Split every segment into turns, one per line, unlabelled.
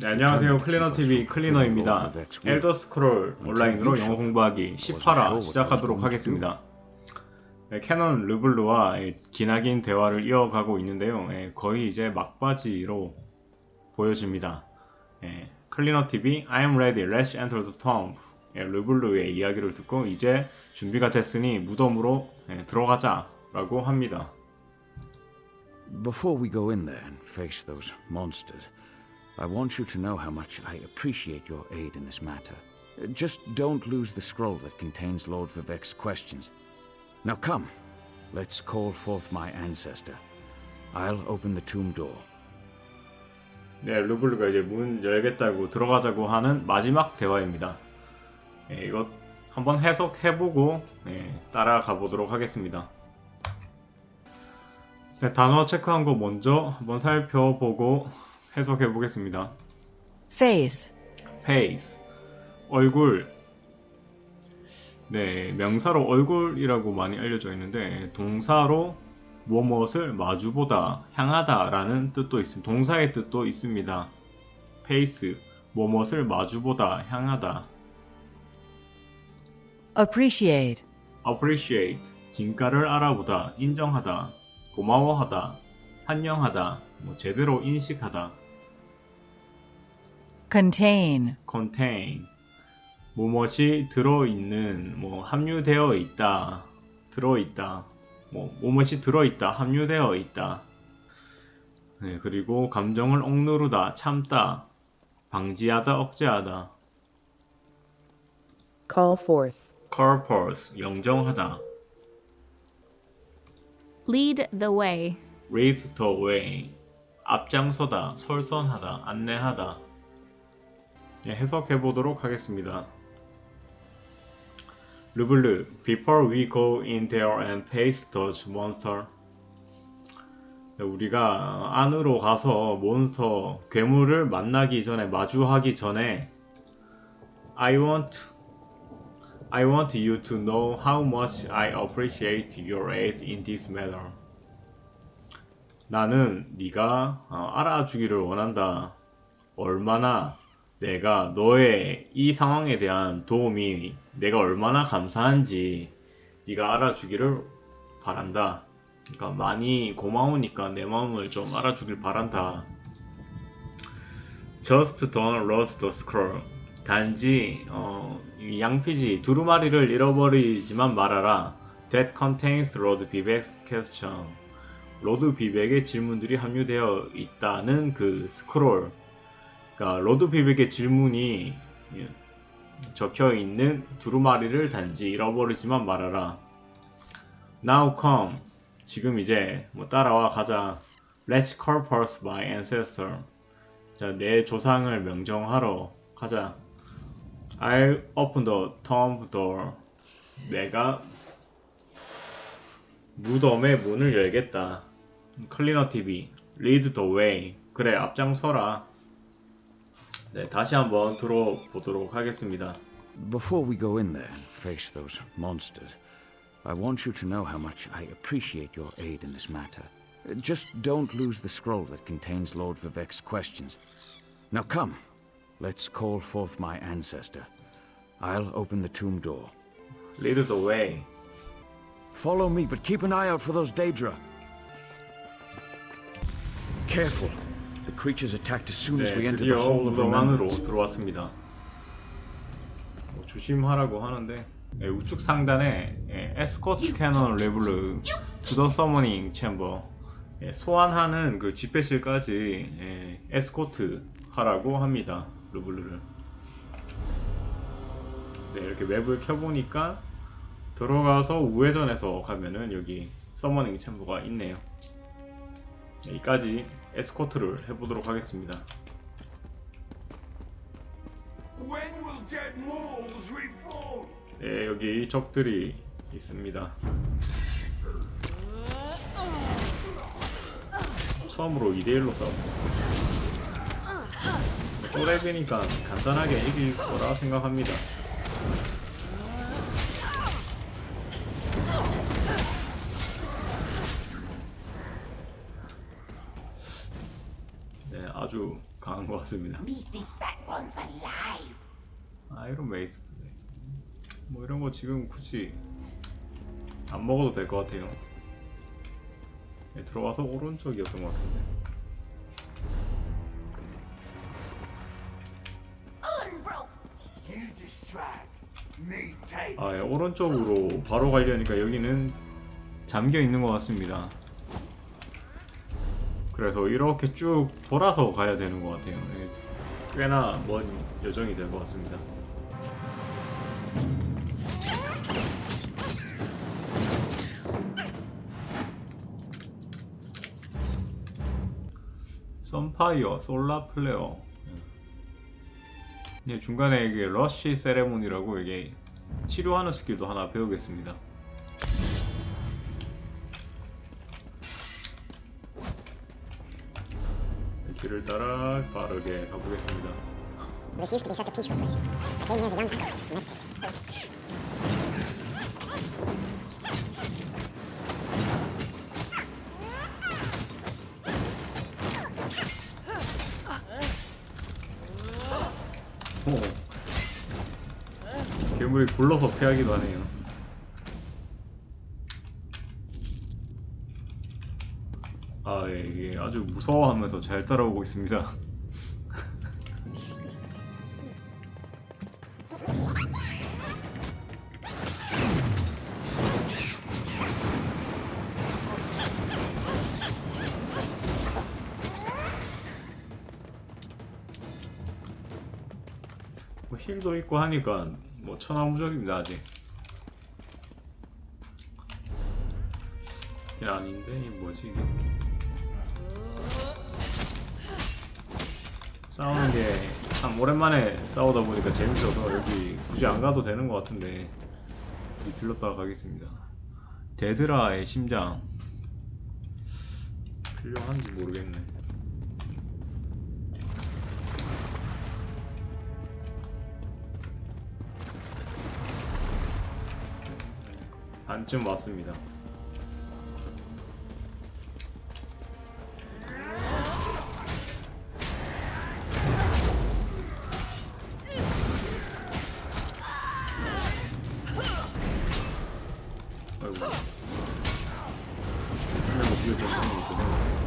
네, 안녕하세요. 클리너TV 클리너입니다. 엘더 스크롤 온라인으로 영어 공부하기 10화라 시작하도록 하겠습니다. 네, 캐논 르블루와 예, 기나긴 대화를 이어가고 있는데요. 예, 거의 이제 막바지로 보여집니다. 예, 클리너TV I'm ready, let's enter the tomb. 예, 르블루의 이야기를 듣고 이제 준비가 됐으니 무덤으로 예, 들어가자 라고 합니다.
Before we go in there and face those monsters, I want you to know how much I appreciate your aid in this matter. Uh, Just don't lose the scroll that contains Lord Vivek's questions. Now come, let's call forth my ancestor. I'll open the tomb door.
네, 르블루가 이제 문 열겠다고 들어가자고 하는 마지막 대화입니다. 예, 이거 한번 해석해보고 예, 따라가 보도록 하겠습니다. 네, 단어 체크한 거 먼저 한번 살펴보고 해석해 보겠습니다.
face,
face. 얼굴. 네 명사로 얼굴이라고 많이 알려져 있는데 동사로 무엇을 마주보다 향하다라는 뜻도 있습니다. 동사의 뜻도 있습니다. face. 무엇을 마주보다 향하다.
appreciate,
appreciate. 진가를 알아보다 인정하다. 고마워하다. 환영하다. 뭐 제대로 인식하다
contain,
contain. 무엇이 들어 있는 뭐 함유되어 있다 들어 있다 뭐 무엇이 들어 있다 함유되어 있다. 네, 그리고 감정을 억누르다 참다 방지하다 억제하다.
Call forth.
corpus 영정하다.
Lead the way.
lead the way. 앞장서다 설선하다 안내하다. 네, 해석해 보도록 하겠습니다. 르블르 Before we go in there and face those monster 네, 우리가 안으로 가서 몬스터 괴물을 만나기 전에 마주하기 전에 I want I want you to know how much I appreciate your aid in this matter. 나는 네가 어, 알아주기를 원한다. 얼마나 내가 너의 이 상황에 대한 도움이 내가 얼마나 감사한지 네가 알아주기를 바란다. 그러니까 많이 고마우니까 내 마음을 좀 알아주길 바란다. Just don't lose the scroll. 단지 어, 이 양피지 두루마리를 잃어버리지만 말아라. That contains Lord Vivek's question. 로드 비백의 질문들이 함유되어 있다는 그 스크롤. 그러니까 로드 비백의 질문이 예, 적혀 있는 두루마리를 단지 잃어버리지만 말아라. Now come. 지금 이제 뭐 따라와 가자. Let's call forth my ancestor. 자, 내 조상을 명정하러 가자. I'll open the tomb door. 내가 무덤의 문을 열겠다. 클리너 TV, lead the way. 그래, 앞장서라. 네, 다시 한번 들어보도록 하겠습니다.
Before we go in there and face those monsters, I want you to know how much I appreciate your aid in this matter. Uh, Just don't lose the scroll that contains Lord Vivek's questions. Now come, let's call forth my ancestor. I'll open the tomb door.
lead the way.
Follow me, but keep an eye out for those Daedra. Careful. Creatures attacked as soon as
네,
we enter the
드디어
Hall of
무덤 안으로
Remembrance.
들어왔습니다. 뭐 조심하라고 하는데 네, 우측 상단에 예, 에스코트 캐논 레블르 투더 서머닝 챔버 예, 소환하는 그 집회실까지 예, 에스코트 하라고 합니다. 르블르를 네, 이렇게 맵을 켜보니까 들어가서 우회전해서 가면은 여기 서머닝 챔버가 있네요. 네, 여기까지 에스코트를 해보도록 하겠습니다. 네, 여기 적들이 있습니다. 처음으로 2대1로 싸우고 쪼레비니까 간단하게 이길 거라 생각합니다. 네, 아주 강한 것 같습니다. 아이론 메이스 뭐 이런 거 지금 굳이 안 먹어도 될 것 같아요. 네, 들어와서 오른쪽이었던 것 같은데. 아, 예, 오른쪽으로 바로 가려니까 여기는 잠겨 있는 것 같습니다. 그래서 이렇게 쭉 돌아서 가야 되는 것 같아요. 예, 꽤나 먼 여정이 될 것 같습니다. 썬파이어, 솔라 플레어. 예, 중간에 이게 러쉬 세레모니라고 이게 치료하는 스킬도 하나 배우겠습니다. 길을 따라 빠르게 가보겠습니다.
This used to be such a peaceful place. I came here as a young hacker. Meditated.
오. 괴물이 굴러서 피하기도 하네요. 아, 예, 이게 아주 무서워하면서 잘 따라오고 있습니다. 뭐 힐도 있고 하니까 뭐 천하무적입니다 아직. 이게 아닌데 이 뭐지 싸우는 게 참 오랜만에 싸우다 보니까 재밌어서 여기 굳이 안 가도 되는 것 같은데 들렀다가 가겠습니다. 데드라의 심장 필요한지 모르겠네. 반쯤 왔습니다. 하는 거 있어요.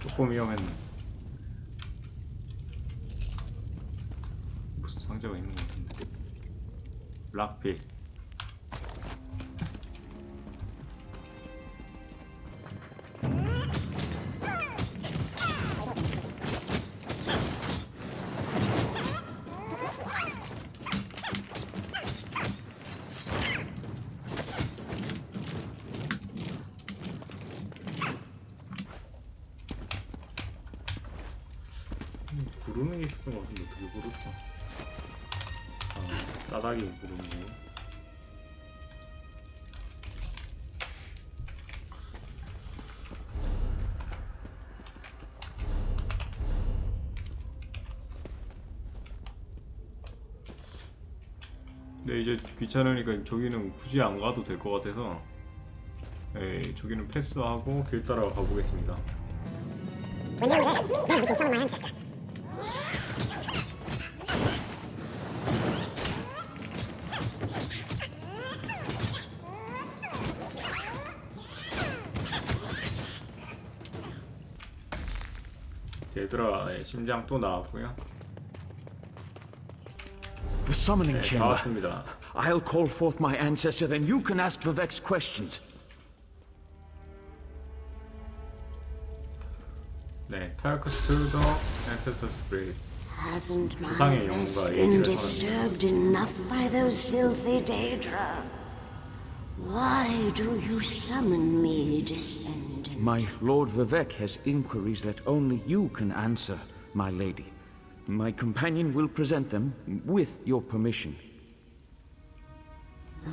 조금 위험했네. 무슨 상자가 있는 것 같은데. 락필. 구르는 게 있었던 것 같은데 어떻게 구를까? 아, 따닥이 구르는 거. 네 이제 귀찮으니까 저기는 굳이 안 가도 될 것 같아서 네, 저기는 패스하고 길 따라 가보겠습니다. 데드라의 심장 또 나왔고요.
The summoning
네, 다
chamber.
왔습니다.
I'll call forth my ancestor, then you can ask Vivek's questions.
네, Tarkus to the Ancestor Spirit.
Hasn't my
세상의
rest
영웅과
been
얘기를
disturbed enough by those filthy Daedra? Why do you summon me, descendant?
My Lord Vivek has inquiries that only you can answer, my lady. My companion will present them with your permission.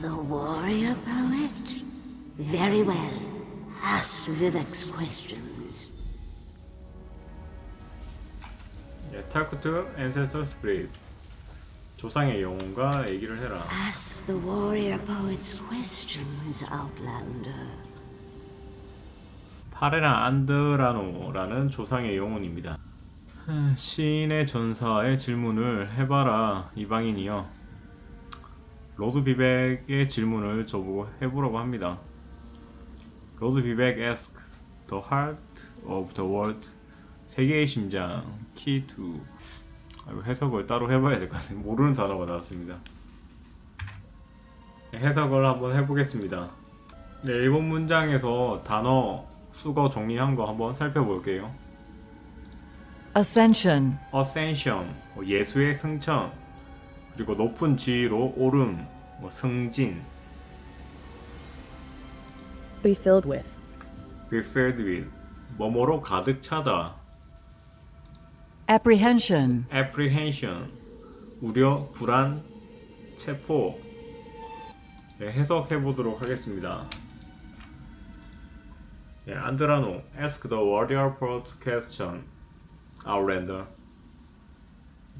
The warrior poet? Very well. Ask Vivek's questions.
예, 네, talk to ancestor spirit. 조상의 영혼과 얘기를 해라.
Ask the warrior poets questions, Outlander.
파레나 안드라노라는 조상의 영혼입니다. 흠, 시인의 전사의 질문을 해봐라 이방인이여. 로드 비백의 질문을 저보고 해보라고 합니다. 로드 비백 ask the heart of the world 세계의 심장 key to 아, 해석을 따로 해봐야 될 것 같아요. 모르는 단어가 나왔습니다. 네, 해석을 한번 해보겠습니다. 네, 일본 문장에서 단어 수거 정리한 거 한번 살펴볼게요.
Ascension.
ascension, 뭐 예수의 승천, 그리고 높은 지위로 오름, 뭐 승진,
Be filled with.
be filled with, 뭐뭐로 가득 차다,
Apprehension.
apprehension, 우려, 불안, 체포. 네, 해석해 보도록 하겠습니다. 네, 안드라노, ask the warrior poet question. Outlander.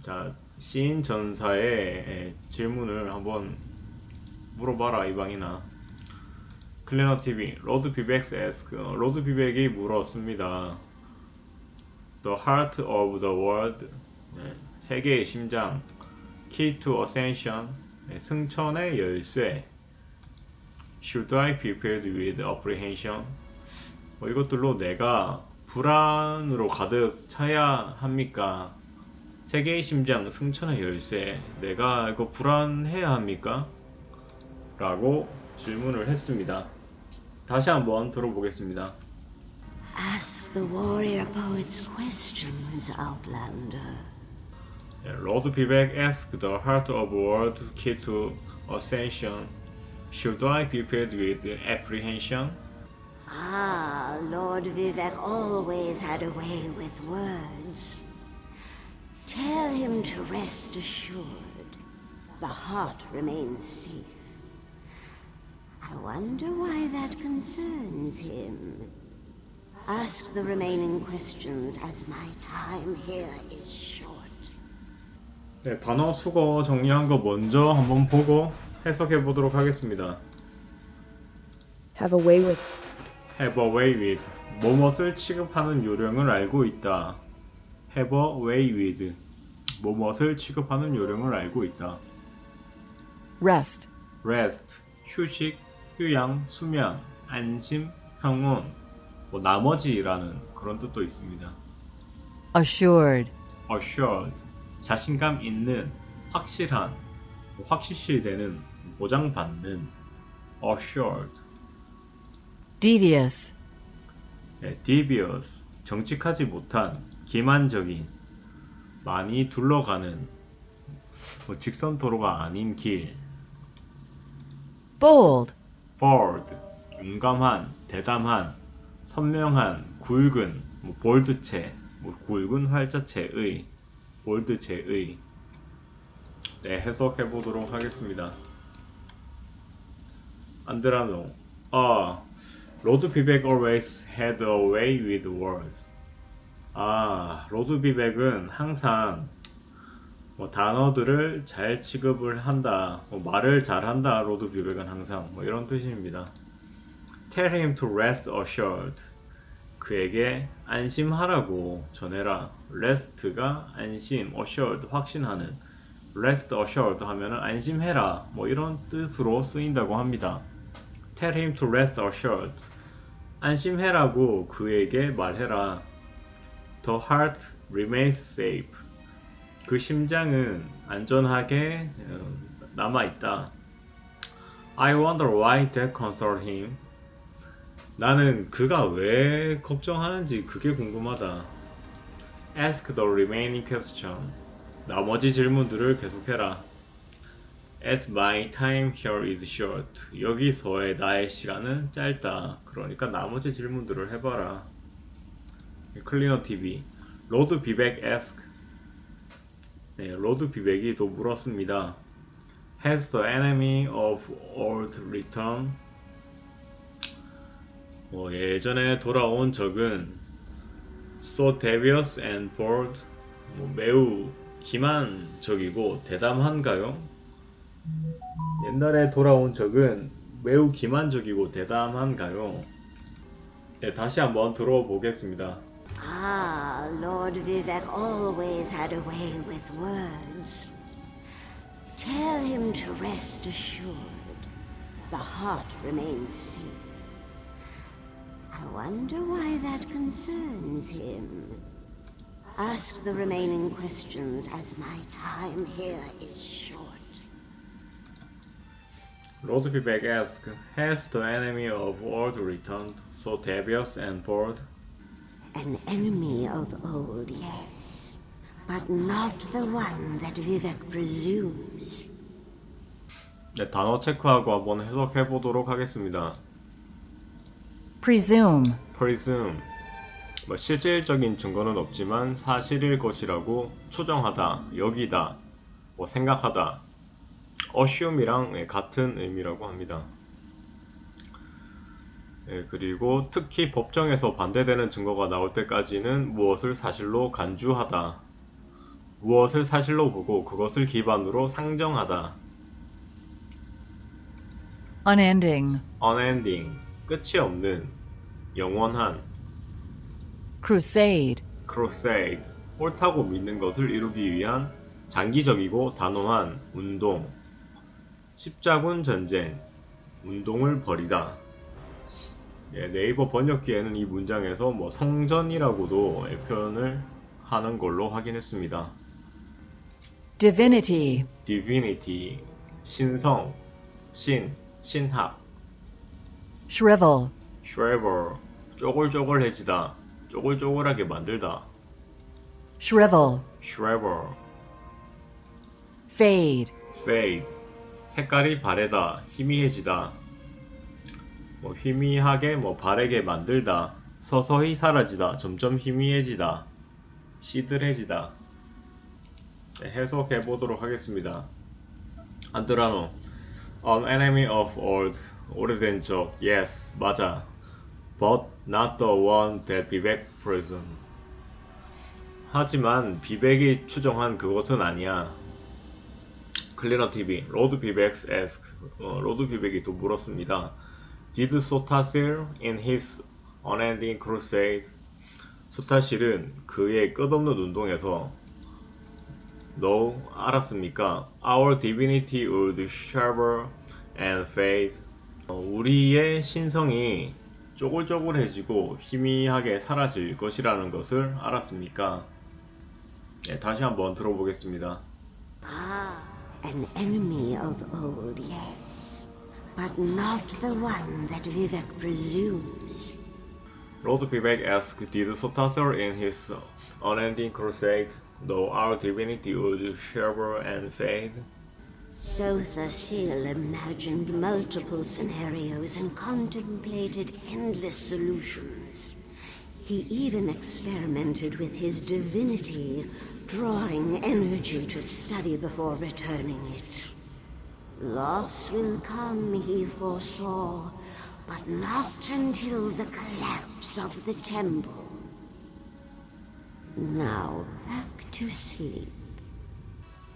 자, 시인 전사의 예, 질문을 한번 물어봐라 이방이나. 클레너 TV, 로드 비백스 ask, 어, 로드 비백이 물었습니다. The heart of the world, 네, 세계의 심장, key to ascension, 네, 승천의 열쇠. Should I be prepared with apprehension? 뭐 이것들로 내가 불안으로 가득 차야 합니까? 세계의 심장, 승천의 열쇠. 내가 이거 불안해야 합니까? 라고 질문을 했습니다. 다시 한번 들어보겠습니다.
Ask the warrior poets questions, Outlander.
Lord Vivek asked the heart of world key to ascension. Should I be prepared with apprehension?
Ah, Lord Vivek always had a way with words. Tell him to rest assured. The heart remains safe. I wonder why that concerns him. Ask the remaining questions as my time here is short.
네, 단어 수거 정리한 거 먼저 한번 보고 해석해 보도록 하겠습니다.
Have a way with.
Have a way with 뭐뭇을 취급하는 요령을 알고 있다. Have a way with 뭐뭇을 취급하는 요령을 알고 있다.
Rest.
Rest 휴식, 휴양, 수면, 안심, 평온, 뭐 나머지라는 그런 뜻도 있습니다.
Assured.
assured 자신감 있는, 확실한, 확실시 되는, 보장받는 assured
Devious.
네, devious 정직하지 못한, 기만적인, 많이 둘러가는 뭐 직선 도로가 아닌 길
Bold.
bold 용감한, 대담한, 선명한, 굵은, 뭐 볼드체, 뭐 굵은 활자체의, 볼드체의. 네, 해석해 보도록 하겠습니다. 안드라노. 아, 로드 비백 always had a way with words. 아, 로드 비백은 항상 뭐 단어들을 잘 취급을 한다, 뭐 말을 잘한다. 로드 비백은 항상 뭐 이런 뜻입니다. Tell him to rest assured. 그에게 안심하라고 전해라. rest가 안심, assured 확신하는. rest assured 하면은 안심해라. 뭐 이런 뜻으로 쓰인다고 합니다. Tell him to rest assured. 안심해라고 그에게 말해라. The heart remains safe. 그 심장은 안전하게 어, 남아 있다. I wonder why that concerned him. 나는 그가 왜 걱정하는지 그게 궁금하다. Ask the remaining question. 나머지 질문들을 계속해라. As my time here is short. 여기서의 나의 시간은 짧다. 그러니까 나머지 질문들을 해봐라. 클리너 TV. 로드 비백 ask. 네, 로드 비백이 또 물었습니다. Has the enemy of old returned? 뭐 예전에 돌아온 적은 so devious and bold 뭐 매우 기만적이고 대담한가요? 옛날에 돌아온 적은 매우 기만적이고 대담한가요? 네, 다시 한번 들어보겠습니다.
Ah, Lord Vivek always had a way with words. Tell him to rest assured. The heart remains seen. I wonder why that concerns him. Ask the remaining questions as my time here is short.
Lord Vivek asked, Has the enemy of old returned, so devious and bold?
An enemy of old, yes. But not the one that Vivek presumes.
네, 단어 체크하고 한번 해석해 보도록 하겠습니다.
Presume.
presume 뭐 실질적인 증거는 없지만 사실일 것이라고 추정하다, 여기다, 뭐 생각하다. Assume이랑 예, 같은 의미라고 합니다. 예, 그리고 특히 법정에서 반대되는 증거가 나올 때까지는 무엇을 사실로 간주하다. 무엇을 사실로 보고 그것을 기반으로 상정하다.
Unending.
unending 끝이 없는 영원한
Crusade.
crusade 옳다고 믿는 것을 이루기 위한 장기적이고 단호한 운동 십자군 전쟁 운동을 벌이다. 예, 네이버 번역기에는 이 문장에서 뭐 성전이라고도 예, 표현을 하는 걸로 확인했습니다.
Divinity.
divinity. 신성. 신. 신학.
Shrivel.
shrivel. 쪼글쪼글해지다. 쪼글쪼글하게 만들다.
Shrivel.
shrivel.
Fade.
fade 색깔이 바래다. 희미해지다. 뭐 희미하게 뭐 바래게 만들다. 서서히 사라지다. 점점 희미해지다. 시들해지다. 네, 해석해 보도록 하겠습니다. 안드라노. An enemy of old 오래된 적. Yes 맞아. But not the one that Vivek presumed 하지만 비백이 추정한 그것은 아니야 클리너 TV, 로드 비백스 ask, 어, 로드 비백이 또 물었습니다. Did Sotasil in his unending crusade? 소타실은 그의 끝없는 운동에서 No, 알았습니까? Our divinity would shaver and fade. 어, 우리의 신성이 쪼글쪼글해지고 희미하게 사라질 것이라는 것을 알았습니까? 네, 다시 한번 들어보겠습니다.
Ah, an enemy of old, yes. But not the one that Vivek presumes.
Lord Vivek asked, Did Sotasar in his unending crusade, though our divinity would shiver and fade?
Sothasil imagined multiple scenarios and contemplated endless solutions. He even experimented with his divinity, drawing energy to study before returning it. Loss will come, he foresaw, but not until the collapse of the temple. Now back to sleep.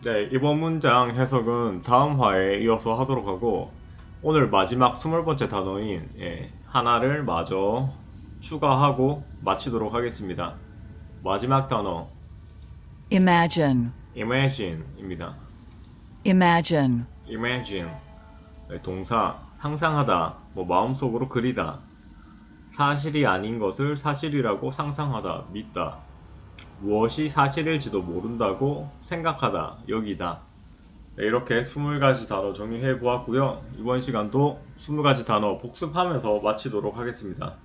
네, 이번 문장 해석은 다음 화에 이어서 하도록 하고, 오늘 마지막 20번째 단어인, 예, 하나를 마저 추가하고 마치도록 하겠습니다. 마지막 단어,
Imagine.
imagine입니다.
Imagine.
imagine. 네, 동사. 상상하다. 뭐 마음속으로 그리다. 사실이 아닌 것을 사실이라고 상상하다. 믿다. 무엇이 사실일지도 모른다고 생각하다. 여기다. 네, 이렇게 20가지 단어 정리해 보았고요. 이번 시간도 20가지 단어 복습하면서 마치도록 하겠습니다.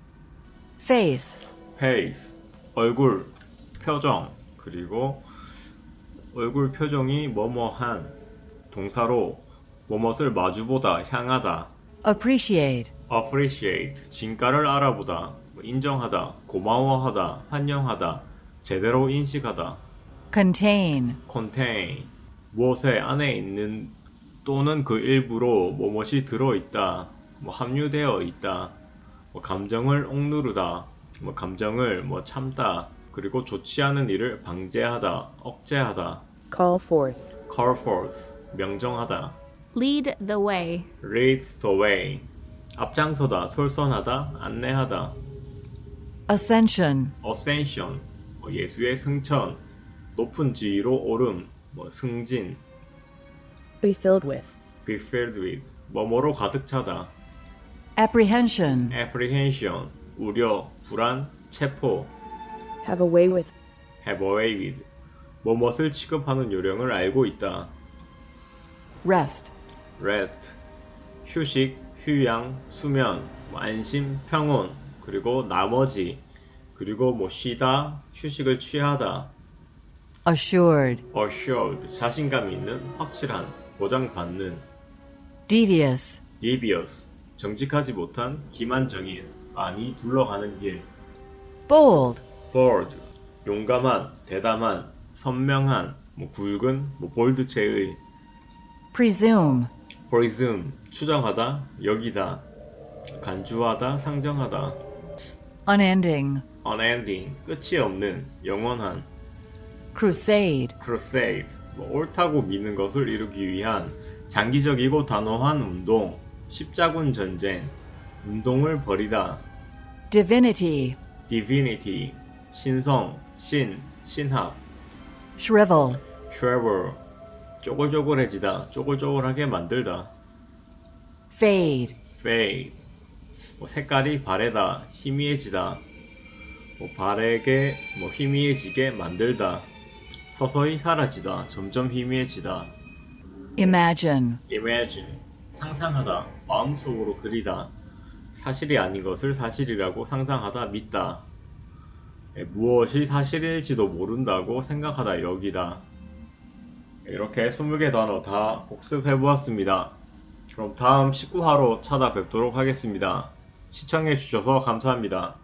Face.
face. 얼굴. 표정. 그리고 얼굴 표정이 뭐뭐한 동사로 뭐뭇을 마주보다 향하다.
Appreciate.
appreciate. 진가를 알아보다. 인정하다. 고마워하다. 환영하다. 제대로 인식하다.
Contain.
contain. 무엇의 안에 있는 또는 그 일부로 뭐뭇이 들어있다. 뭐 함유되어 있다. 뭐 감정을 억누르다. 뭐 감정을 뭐 참다. 그리고 좋지 않은 일을 방제하다, 억제하다.
Call forth.
call forth, 명정하다.
Lead the way.
lead the way, 앞장서다, 솔선하다, 안내하다.
Ascension.
ascension, 뭐 예수의 승천, 높은 지위로 오름, 뭐 승진.
Be filled with.
be filled with, 뭐뭐로 가득 차다.
Apprehension.
apprehension, 우려, 불안, 체포.
Have a way with.
have a way with, 뭐뭇을 취급하는 요령을 알고 있다.
Rest.
rest, 휴식, 휴양, 수면, 뭐 안심, 평온, 그리고 나머지, 그리고 뭐 쉬다, 휴식을 취하다.
Assured.
assured, 자신감 있는, 확실한, 보장받는.
Devious.
devious, 정직하지 못한, 기만적인, 많이 둘러가는 길.
Bold.
bold, 용감한, 대담한, 선명한, 뭐 굵은, 뭐 볼드체의.
Presume.
presume, 추정하다, 여기다, 간주하다, 상정하다.
Unending.
unending, 끝이 없는, 영원한.
Crusade.
crusade, 뭐 옳다고 믿는 것을 이루기 위한 장기적이고 단호한 운동, 십자군 전쟁, 운동을 벌이다.
Divinity.
divinity, 신성, 신, 신학.
Shrivel.
shrivel, 쪼글쪼글해지다, 쪼글쪼글하게 만들다.
Fade.
fade, 뭐 색깔이 바래다, 희미해지다. 뭐 바래게, 뭐 희미해지게 만들다. 서서히 사라지다, 점점 희미해지다.
Imagine.
imagine, 상상하다, 마음속으로 그리다. 사실이 아닌 것을 사실이라고 상상하다, 믿다. 예, 무엇이 사실일지도 모른다고 생각하다, 여기다. 이렇게 20개 단어 다 복습해 보았습니다. 그럼 다음 19화로 찾아뵙도록 하겠습니다. 시청해 주셔서 감사합니다.